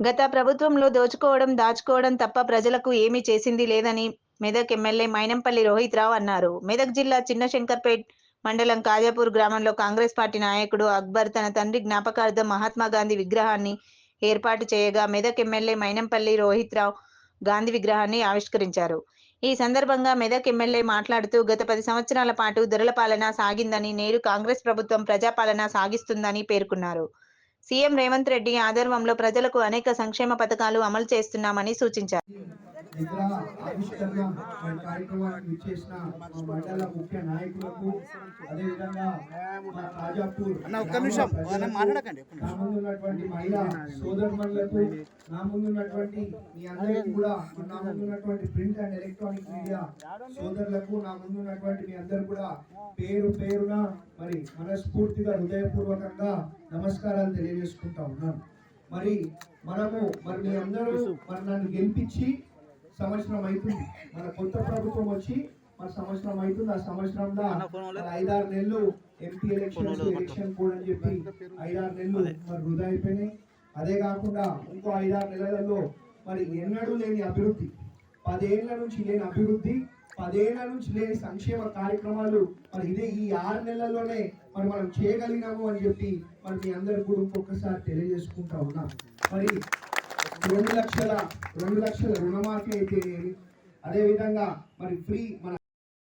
గత ప్రభుత్వంలో దోచుకోవడం దాచుకోవడం తప్ప ప్రజలకు ఏమీ చేసింది లేదని మెదక్ ఎమ్మెల్యే మైనంపల్లి రోహిత్ రావు అన్నారు. మెదక్ జిల్లా చిన్న శంకర్పేట్ మండలం కాజాపూర్ గ్రామంలో కాంగ్రెస్ పార్టీ నాయకుడు అక్బర్ తన తండ్రి జ్ఞాపకార్థం మహాత్మా గాంధీ విగ్రహాన్ని ఏర్పాటు చేయగా మెదక్ ఎమ్మెల్యే మైనంపల్లి రోహిత్ రావు గాంధీ విగ్రహాన్ని ఆవిష్కరించారు. ఈ సందర్భంగా మెదక్ ఎమ్మెల్యే మాట్లాడుతూ గత పది సంవత్సరాల పాటు దొరల పాలన సాగిందని నేడు కాంగ్రెస్ ప్రభుత్వం ప్రజాపాలన సాగిస్తుందని పేర్కొన్నారు. సీఎం రేవంత్ రెడ్డి ఆధ్వర్యంలో ప్రజలకు అనేక సంక్షేమ పథకాలు అమలు చేస్తున్నామని సూచించారు. విగ్రహ ఆవిష్కరణ కార్యక్రమానికి విచ్చేసిన మా మండల ముఖ్య నాయకులకు అదేవిధంగా మా నిమిషం. నా ఉన్నటువంటి మహిళా సోదరులకు నా మీ అందరికీ కూడా నా ముందు ఉన్నటువంటి ప్రింట్ అండ్ ఎలక్ట్రానిక్ మీడియా సోదరులకు నా ముందు ఉన్నటువంటి మీ అందరు కూడా పేరు పేరున మరి మనస్ఫూర్తిగా హృదయపూర్వకంగా నమస్కారాలు తెలియజేసుకుంటా ఉన్నాను మరి మనము మరి మీ అందరూ మరి నన్ను గెలిపించి సంవత్సరం అవుతుంది. మన కొత్త ప్రభుత్వం వచ్చి మన సంవత్సరం అవుతుంది. ఆ సంవత్సరంలో ఐదారు నెలలు ఎంపీ ఎలక్షన్స్ ఎలక్షన్ కూడా అని చెప్పి ఐదారు నెలలు మరి వృధా అయిపోయినాయి. అదే కాకుండా ఇంకో ఐదారు నెలలలో మరి ఎన్నడూ లేని అభివృద్ధి. పదేళ్ళ నుంచి లేని అభివృద్ధి పదేళ్ళ నుంచి లేని సంక్షేమ కార్యక్రమాలు మరి ఇదే ఈ ఆరు నెలల్లోనే మరి మనం చేయగలిగినాము అని చెప్పి మరి మీ అందరు కూడా ఇంకొకసారి తెలియజేసుకుంటా ఉన్నాం. మరి రెండు లక్షల రెండు లక్షల రుణమాఫీ అయితే అదేవిధంగా మరి ఫ్రీ మన